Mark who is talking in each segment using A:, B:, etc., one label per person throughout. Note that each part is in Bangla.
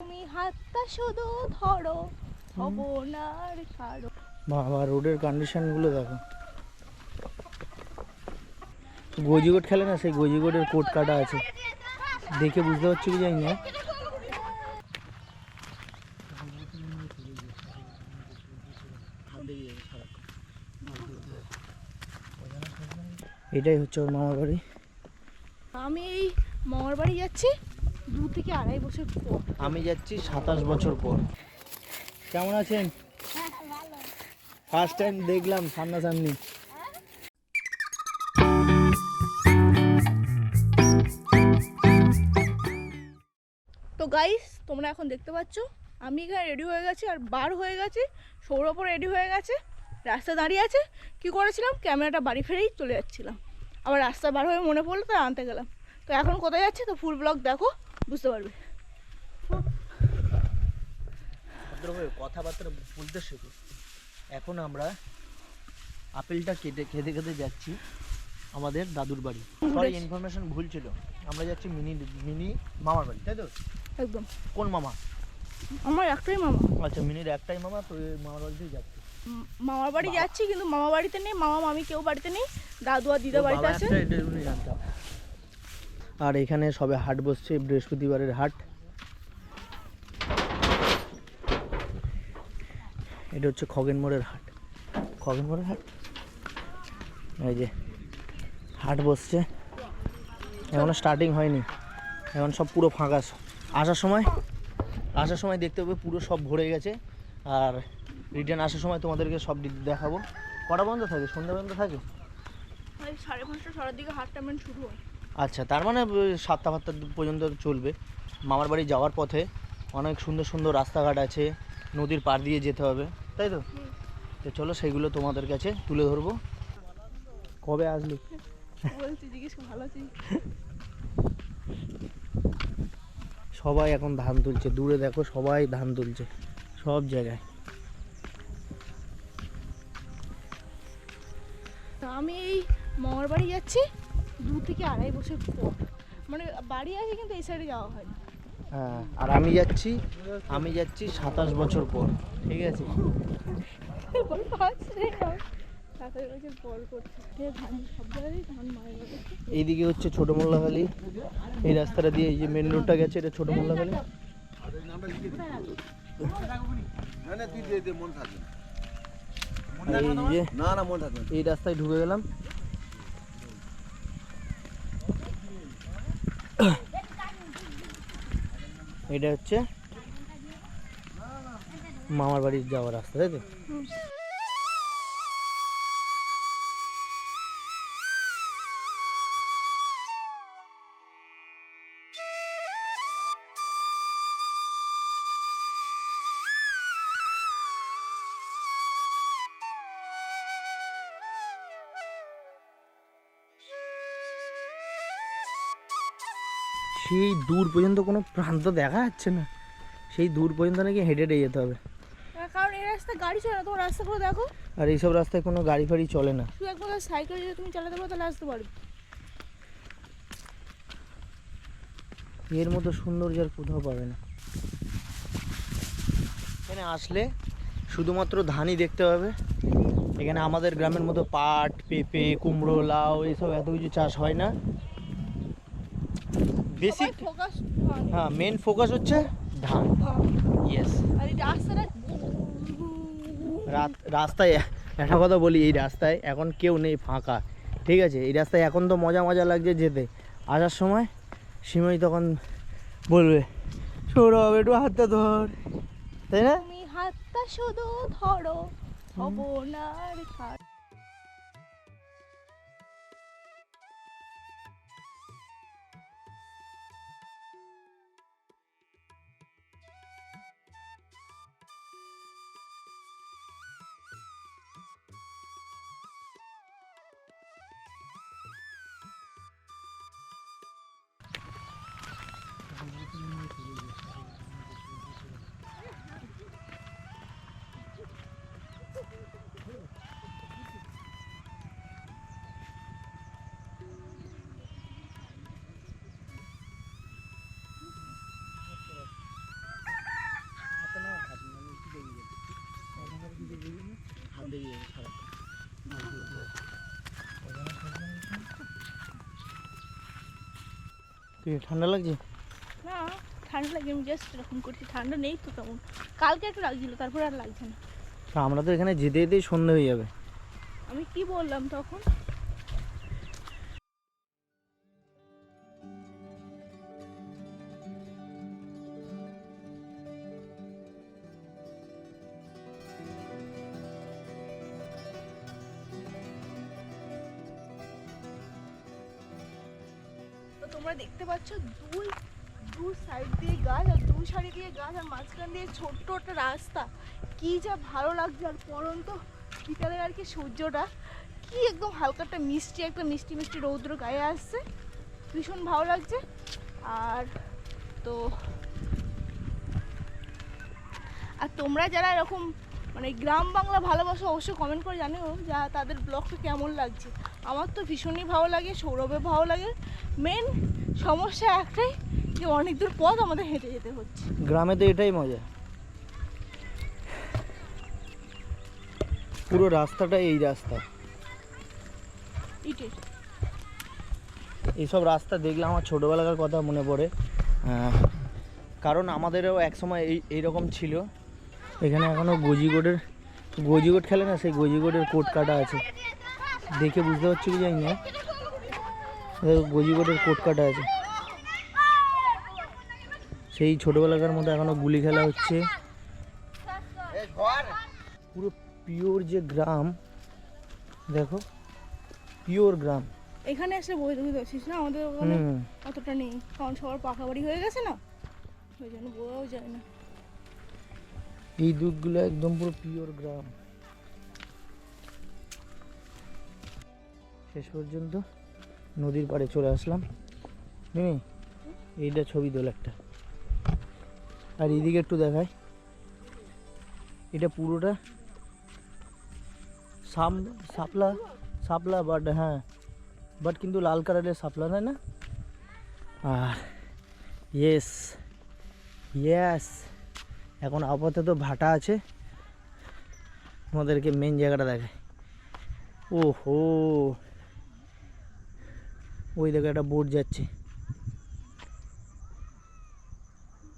A: তুমি হাতটা শুধু ধরো হব না আর কারও
B: বাবা রোডের কন্ডিশনগুলো দেখো। গজিগোট খেলে না সেই গজিগোটের কোট কাটা আছে। দেখে বুঝতে পারছি কি জানি না? এটাই হচ্ছে ওর মামার বাড়ি।
A: আমি এই মামার বাড়ি যাচ্ছি। দু থেকে আড়াই বছর পর।
B: আমি যাচ্ছি সাতাশ বছর পর। কেমন আছেন? ফার্স্ট টাইম দেখলাম সামনাসামনি।
A: তো গাইস তোমরা এখন দেখতে পাচ্ছ আমি এখানে রেডি হয়ে গেছি আর বার হয়ে গেছি। সৌরভও রেডি হয়ে গেছে। রাস্তা দাঁড়িয়ে আছে। কি করেছিলাম? ক্যামেরাটা বাড়ি ফেরেই চলে যাচ্ছিলাম। আবার রাস্তা বার হয়ে মনে পড়ল তাই আনতে গেলাম। তো এখন কোথায় যাচ্ছে? তো ফুল ব্লগ দেখো। বুঝতে পারবে।
B: ভদ্রভাবে কথাবার্তা বলতে শেখো। এখন আমরা আপেলটা কেটে খেতে খেতে যাচ্ছি আমাদের দাদুর বাড়ি। সরি ইনফরমেশন ভুল ছিল। আমরা যাচ্ছি মিনি মিনি মামার বাড়ি তাই তো?
A: একদম।
B: কোন মামা?
A: আমার একটাই মামা।
B: আচ্ছা মিনির একটাই মামা তো মামার বাড়িতেই যাচ্ছি।
A: মামার বাড়ি যাচ্ছি কিন্তু মামা বাড়িতে নেই মামা মামি কেউ বাড়িতে নেই দাদু আর দিদা বাড়িতে আছে
B: একটা, এটা উনি জানতাম। আর এখানে সবে হাট বসছে, বৃহস্পতিবারের হাট। এটা হচ্ছে খগেন মোড়ের হাট। খগেন মোড়ের হাট? এই যে, হাট বসছে। এখনও স্টার্টিং হয়নি। এখন সব পুরো ফাঁকা। আসার সময় আসার সময় দেখতে হবে, পুরো সব ভরে গেছে। আর রিটার্ন আসার সময় তোমাদেরকে সব দেখাবো। কটা বন্ধ থাকে? সন্ধ্যা পর্যন্ত থাকে?
A: সাড়ে পাঁচটা ছটার দিকে হাটটা শুরু হয়।
B: আচ্ছা তার মানে সাতটা ফাতটা পর্যন্ত চলবে। মামার বাড়ি যাওয়ার পথে অনেক সুন্দর সুন্দর রাস্তাঘাট আছে নদীর পাড় দিয়ে যেতে হবে তাই তো? তো চলো সেইগুলো তোমাদের কাছে তুলে ধরবো। কবে আসলি? সবাই এখন ধান তুলছে দূরে দেখো সবাই ধান তুলছে সব জায়গায়।
A: তা আমি এই মামার বাড়ি যাচ্ছি থেকে আড়াই বছর পর। মানে বাড়ি আছে কিন্তু এই সাইডে যাওয়া হয়
B: হ্যাঁ আর আমি যাচ্ছি আমি যাচ্ছি সাতাশ বছর পর ঠিক আছে? এইদিকে হচ্ছে ছোটো মোল্লাখালি। এই রাস্তাটা দিয়ে এই যে মেন রোডটা গেছে এটা ছোটো মোল্লাখালি।
C: মন
B: এই যে
C: মন
B: এই রাস্তায় ঢুকে গেলাম। এটা হচ্ছে মামার বাড়ি যাওয়ার রাস্তা তাই তো? সেই দূর পর্যন্ত কোনো প্রান্ত দেখা যাচ্ছে না। সেই দূর পর্যন্ত নাকি হেঁটে হেঁটে যেতে হবে।
A: কারণ এই রাস্তায় গাড়ি চলে না তোমার রাস্তা করে দেখো।
B: আর এইসব রাস্তায় কোনো গাড়ি ফাড়ি চলে না।
A: শুধু একবার সাইকেল যদি তুমি চালাতে পারো তাহলে আসতে পারবে
B: এর মতো সৌন্দর্য আর কোথাও পাবে না। এখানে আসলে শুধুমাত্র ধানই দেখতে পাবে। এখানে আমাদের গ্রামের মতো পাট পেঁপে কুমড়ো লাউ এইসব এত কিছু চাষ হয় না। বেসিক হ্যাঁ। মেন ফোকাস হচ্ছে ধান। ইয়েস
A: আর এই রাস্তাটা
B: রাস্তায় একটা কথা বলি এই রাস্তায় এখন কেউ নেই ফাঁকা। ঠিক আছে? এই রাস্তায় এখন তো মজা মজা লাগছে যেতে। আসার সময় সিমই তখন বলবে সৌরভ একটু হাতটা ধর। তাই না?
A: হাতটা শুধু ধরো না
B: কি ঠান্ডা লাগছে?
A: না ঠান্ডা লাগে আমি জাস্ট এরকম করছি ঠান্ডা নেই তো তেমন। কালকে একটু লাগছিল তারপরে আর লাগছে না।
B: তা আমরা তো এখানে যেতে যেতেই সন্ধে হয়ে যাবে।
A: আমি কি বললাম তখন? গাছ আর মাঝখান দিয়ে ছোট্ট একটা রাস্তা। কি যা ভালো লাগছে আর পরন্ত বিকালের আর কি সূর্যটা। কি একদম হালকা একটা মিষ্টি একটা মিষ্টি মিষ্টি রৌদ্র গায়ে আসছে। ভীষণ ভালো লাগছে। আর তো আর তোমরা যারা এরকম মানে গ্রাম বাংলা ভালোবাসো, অবশ্যই কমেন্ট করে জানিও যা তাদের ব্লগটা কেমন লাগছে। আমার তো ভীষণই ভালো লাগে সৌরভে ভালো লাগে। মেন সমস্যা একটাই অনেক দূর পথ আমাদের হেঁটে যেতে হচ্ছে।
B: গ্রামে তো এটাই মজা। পুরো রাস্তাটা এই রাস্তা।
A: ইটের
B: এইসব রাস্তা দেখলে আমার ছোটোবেলাকার কথা মনে পড়ে। কারণ আমাদেরও একসময় এই এইরকম ছিল। এখানে এখনও গজিগোডের গজিগোড খেলে না সেই গজিগোডের কোট কাটা আছে। দেখে বুঝতে পারছি কি জানি না? দেখো, গজিগোডের কোট কাটা আছে। সেই ছোটোবেলাকার মতো এখনও গুলি খেলা হচ্ছে। পুরো পিওর যে গ্রাম দেখো পিওর গ্রাম।
A: এখানে এসে বই তুমি দেখছিস না? আমাদের ওখানে অতটা নেই। কারণ সবার পাকা বাড়ি হয়ে গেছে না? ওই জন্য বোঝাও যায় না।
B: এই দুধগুলো একদম পুরো পিওর গ্রাম। শেষ পর্যন্ত নদীর পাড়ে চলে আসলাম। এইটা ছবি তোল একটা। আর এইদিকে একটু দেখায় এটা পুরোটা সাম, সাপলা সাপলা বাট হ্যাঁ বাট কিন্তু লাল কালারের সাপলা, তাই না? আর ইয়েস ইয়েস এখন আপাতত ভাটা আছে। আমাদেরকে মেন জায়গাটা দেখায় ও হো ওই দেখো একটা বোট যাচ্ছে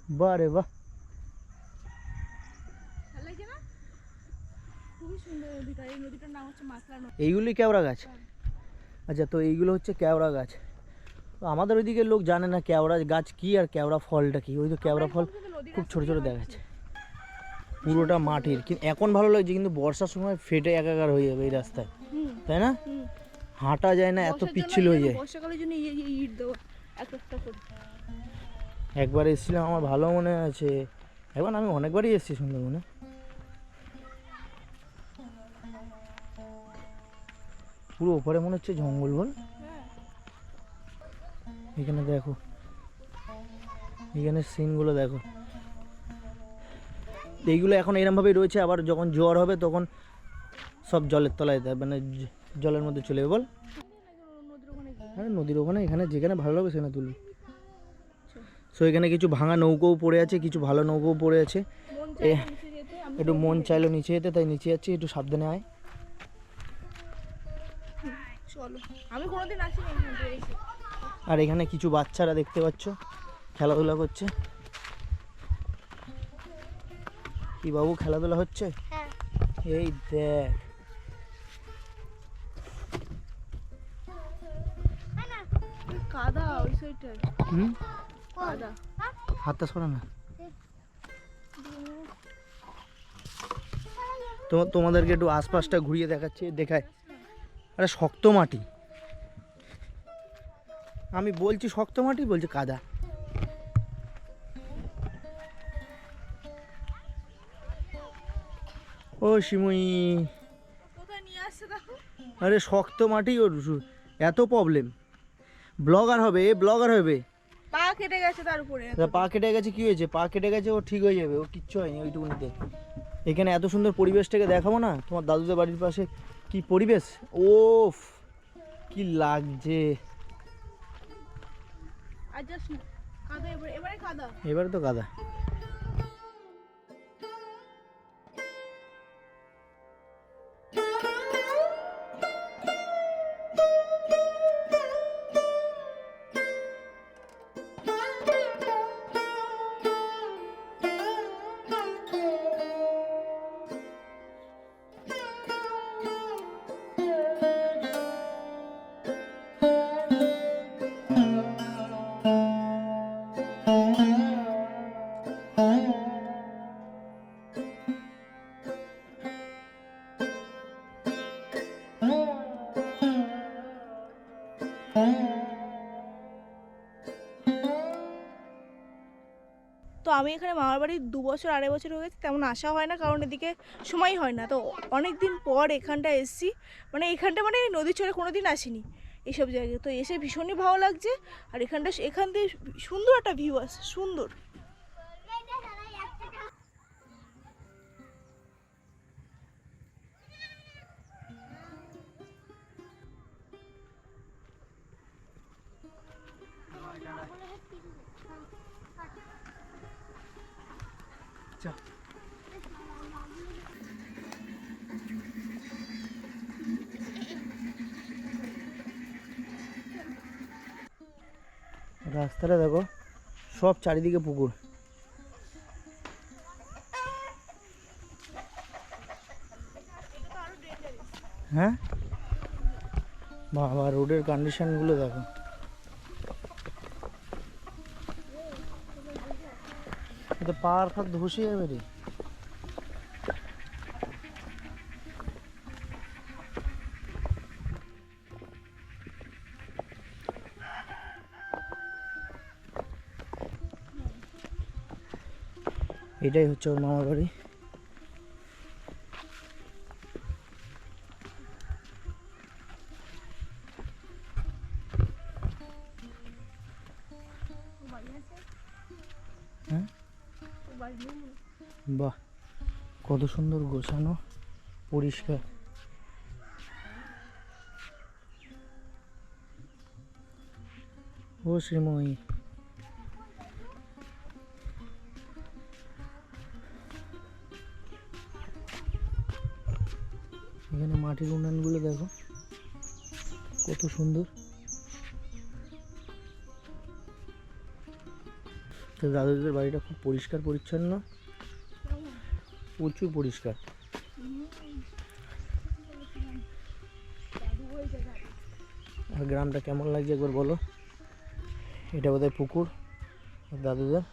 B: বাহ রে বাহ
A: ভালো লাগছে না খুবই সুন্দর নদীটা এই নদীটার নাম হচ্ছে মাছলা নদী।
B: এইগুলি কেওড়া গাছ? আচ্ছা তো এইগুলো হচ্ছে কেওড়া গাছ। তো আমাদের ওইদিকে লোক জানে না কেওড়া গাছ কি আর কেওড়া ফলটা কি। ওই তো কেওড়া ফল খুব ছোট ছোট দেখাচ্ছে। পুরোটা মাটির। কিন্তু এখন ভালো লাগছে কিন্তু বর্ষার সময় ফেটে একাকার হয়ে যাবে এই রাস্তায়। তাই না? হাঁটা যায় না এত পিচ্ছিল হয়ে যায়।
A: বর্ষাকালের জন্য ইট দেওয়া এক একটা করে।
B: একবার এসেছিলাম আমার ভালো মনে আছে। একবার আমি অনেকবারই এসেছি সুন্দরবনে। পুরো ওপরে মনে হচ্ছে জঙ্গল বল। এখানে দেখো। এখানে সিনগুলো দেখো। এইগুলো এখন এরমভাবেই রয়েছে আবার যখন জ্বর হবে তখন সব জলের তলায় দেয় মানে জলের মধ্যে চলে যাবে বল।
A: নদীর ওখানে গিয়ে।
B: হ্যাঁ নদীর ওখানে এখানে যেখানে ভালো লাগবে সেখানে তুলবি। সো এখানে কিছু ভাঙা নৌকোও পড়ে আছে কিছু ভালো নৌকোও পড়ে আছে। একটু মন চাইলো নিচে যেতে তাই নিচে যাচ্ছি একটু সাবধানে আয়।
A: আমি কোনোদিন আসিনি
B: আর এখানে কিছু বাচ্চারা দেখতে পাচ্ছ খেলাধুলা করছে। কি বাবু খেলাধুলা হচ্ছে?
A: হ্যাঁ।
B: এই দেখ।
A: কাদা ওই সাইডটায়
B: হুম? হাতটা সরা না। তোমাদেরকে একটু আশপাশটা ঘুরিয়ে দেখাচ্ছি দেখায় আরে, শক্ত মাটি। আমি বলছি শক্ত মাটি, বলছি কাদা। ও সিমুই আরে, শক্ত মাটি ওর এত প্রবলেম ব্লগার হবে ব্লগার হবে।
A: কেটে গেছে তার উপরে
B: পা কেটে গেছে কি হয়েছে? পা কেটে গেছে ও ঠিক হয়ে যাবে ও কিচ্ছু হয়নি ওইটুকুনিতে এখানে এত সুন্দর পরিবেশটাকে দেখাবো না? তোমার দাদুদের বাড়ির পাশে কি পরিবেশ? ওফ কি লাগছে।
A: এবারে
B: তো কাদা।
A: তো আমি এখানে মামার বাড়ি দু বছর, আড়াই বছর হয়ে গেছে, তেমন আসা হয় না, কারণ এদিকে সময় হয় না। তো অনেক দিন পর এখানটা এসছি মানে এখানটা মানে নদী ছড়ে কোনো দিন আসিনি এইসব জায়গায়। তো এসে ভীষণই ভালো লাগছে, আর এখানটা এখান থেকে সুন্দর একটা ভিউ আছে সুন্দর।
B: রাস্তাটা দেখো সব চারিদিকে পুকুর হ্যাঁ বাবা রোডের কন্ডিশনগুলো দেখো এ তো পাহাড় ফাঁক ধসে যাবে রে। এটাই হচ্ছে ওর মামার বাড়ি। সুন্দর গোছানো, পরিষ্কার। ও শ্রীময়ী। এখানে মাটির উন্নয়নগুলো দেখো, কত সুন্দর। দাদুদের বাড়িটা খুব পরিষ্কার, পরিচ্ছন্ন। প্রচুর পরিষ্কার। আর গ্রামটা কেমন লাগছে একবার বলো? এটা বোধহয় পুকুর দাদুদের?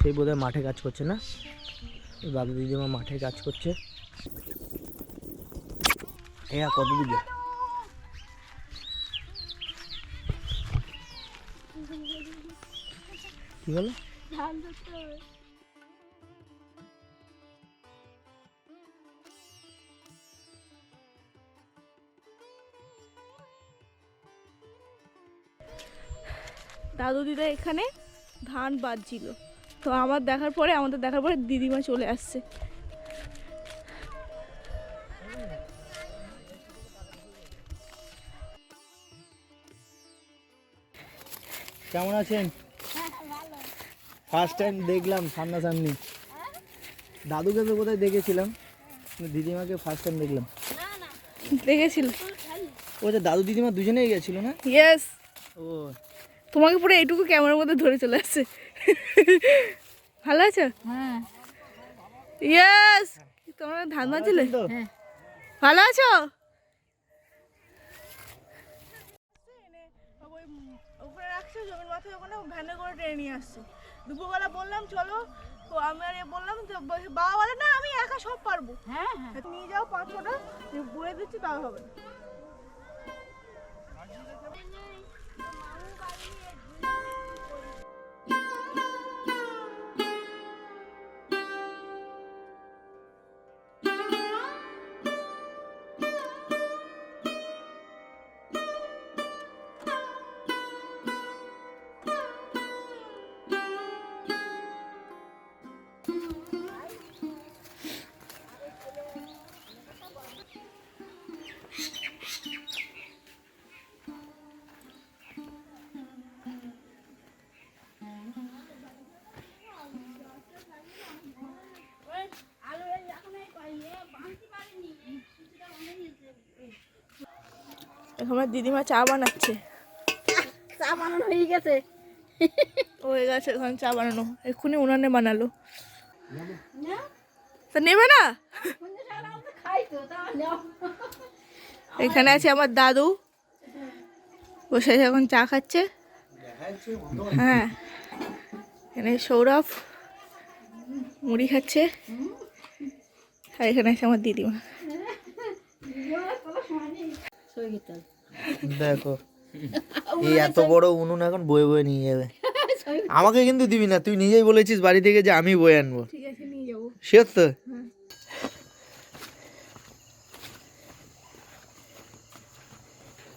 B: সেই বোধহয় মাঠে কাজ করছে না? দাদু দিদিমা মাঠে কাজ করছে। হ্যাঁ কত দিকে কি হলো?
A: দাদু দিদা এখানে ধান বাজছিল। তো আমার দেখার পরে আমাদের দেখার পরে দিদিমা চলে আসছে।
B: কেমন আছেন? ফার্স্ট টাইম দেখলাম সামনাসামনি। দাদুকে তো কোথায় দেখেছিলাম দিদিমাকে ফার্স্ট টাইম দেখলাম।
A: দেখেছিল।
B: ও যে দাদু দিদিমা দুজনেই গেছিল না?
A: ইয়েস
B: ও।
A: তোমাকে পুরো এইটুকু ক্যামেরার মধ্যে ধরে চলে আসছে। ভালো আছো?
D: হ্যাঁ।
A: ইয়েস তোমরা ধান বাজছিলে
B: তো?
A: ভালো আছো? উপরে রাখছে জমির মাথায় ওখানে ভ্যানে করে টেনে নিয়ে আসছে। দুপুরবেলা বললাম চলো। তো আমি আর বললাম যে বাবা বলে না আমি একা সব পারব।
D: হ্যাঁ হ্যাঁ।
A: নিয়ে যাও পাঁচ ছটা বলে দিচ্ছি তাও হবে। না। আমার দিদিমা চা বানাচ্ছে।
D: চা বানানো হয়ে গেছে।
A: হয়ে গেছে এখন চা বানানো। এক্ষুনি উনানে বানালো। তা নেবে না?
D: খাই তো তা নাও।
A: এখানে আছে আমার দাদু। বসে আছে এখন চা খাচ্ছে। হ্যাঁ। এখানে সৌরভ মুড়ি খাচ্ছে। আর এখানে আছে আমার দিদিমা।
B: দেখো। এই এত বড় উনুন এখন বয়ে বয়ে নিয়ে যাবে। আমাকে কিন্তু দিবি না তুই নিজেই বলেছিস বাড়ি থেকে যে আমি বয়ে আনব। শিওর তো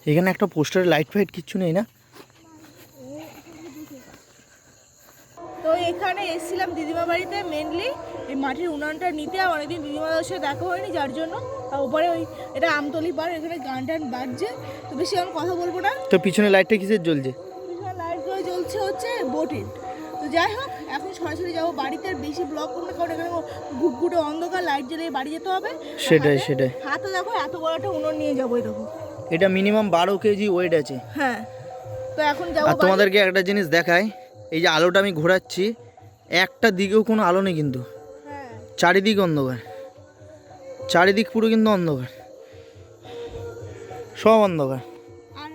B: এখানে একটা পোস্টারে লাইট ফাইট কিচ্ছু নেই না?
A: তো এখানে এসেছিলাম দিদিমা বাড়িতে মেনলি এই মাটির উনানটা নিতে আর অনেকদিন দিদিমাদের সাথে দেখা হয়নি যার জন্য। ওপরে ওই এটা আমতলি বার এখানে গান টান বাজছে তো বেশি আমি কথা বলব না।
B: তো পিছনে লাইটটা কিসের জ্বলছে?
A: পিছনে লাইটগুলো জ্বলছে হচ্ছে বোটের তো যাই হোক এখন সরাসরি যাব বাড়িতে আর বেশি ব্লক করব না কারণ এখানে ঘুটঘুটে অন্ধকার লাইট জ্বালিয়ে বাড়ি যেতে হবে।
B: সেটাই, সেটাই।
A: হাতে দেখো এত বড় একটা উনুন নিয়ে যাব দেখো।
B: এটা মিনিমাম বারো কেজি ওয়েট আছে।
A: হ্যাঁ তো এখন যাব
B: আর তোমাদেরকে একটা জিনিস দেখাই এই যে আলোটা আমি ঘোরাচ্ছি একটা দিকেও কোনো আলো নেই কিন্তু।
A: হ্যাঁ।
B: চারিদিক অন্ধকার। চারিদিক পুরো কিন্তু অন্ধকার। সব অন্ধকার।
A: আর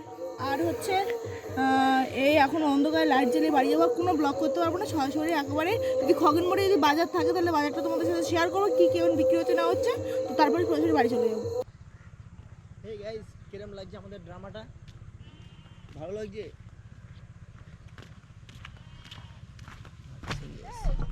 A: আর হচ্ছে এই এখন অন্ধকার লাইট জ্বালিয়ে বাড়ি যাওয়া কোনো ব্লক করতে পারব না সরাসরি একেবারে যদি খগনমোড়ে যদি বাজার থাকে তাহলে বাজারটা তোমাদের সাথে শেয়ার করব কী কেমন বিক্রি হচ্ছে না হচ্ছে তো তারপরে সরাসরি বাড়ি চলে যাব।
B: এই গাইস কিরম লাগছে আমাদের ড্রামাটা ভালো লাগছে? আচ্ছা,